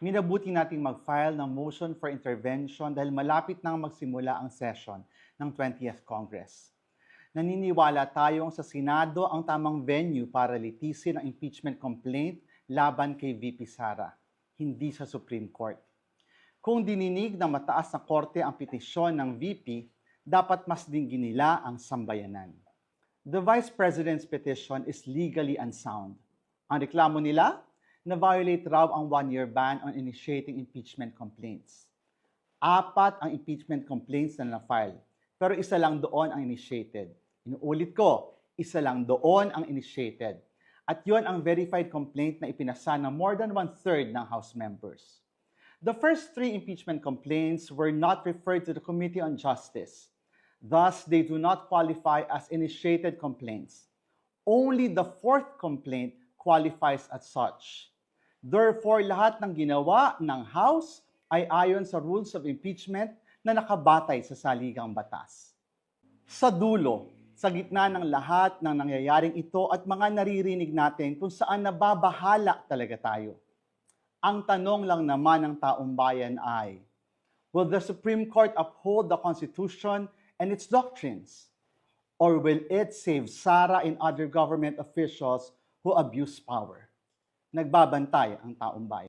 minabuti nating mag-file ng motion for intervention dahil malapit nang magsimula ang session ng 20th Congress. Naniniwala tayong sa Senado ang tamang venue para litisin ang impeachment complaint laban kay VP Sara, hindi sa Supreme Court. Kung dininig ng mataas na korte ang petisyon ng VP, dapat mas din ginila ang sambayanan. The Vice President's petition is legally unsound. Ang reklamo nila, na-violate raw ang one-year ban on initiating impeachment complaints. Apat ang impeachment complaints na na-file, pero isa lang doon ang initiated. Inuulit ko, isa lang doon ang initiated. At yon ang verified complaint na ipinasa ng more than one-third ng House members. The first three impeachment complaints were not referred to the Committee on Justice. Thus, they do not qualify as initiated complaints. Only the fourth complaint qualifies as such. Therefore, lahat ng ginawa ng House ay ayon sa rules of impeachment na nakabatay sa saligang batas. Sa dulo, sa gitna ng lahat ng nangyayaring ito at mga naririnig natin kung saan nababahala talaga tayo. Ang tanong lang naman ng taong bayan ay, will the Supreme Court uphold the Constitution and its doctrines? Or will it save Sara and other government officials who abuse power? Nagbabantay ang taong bayan.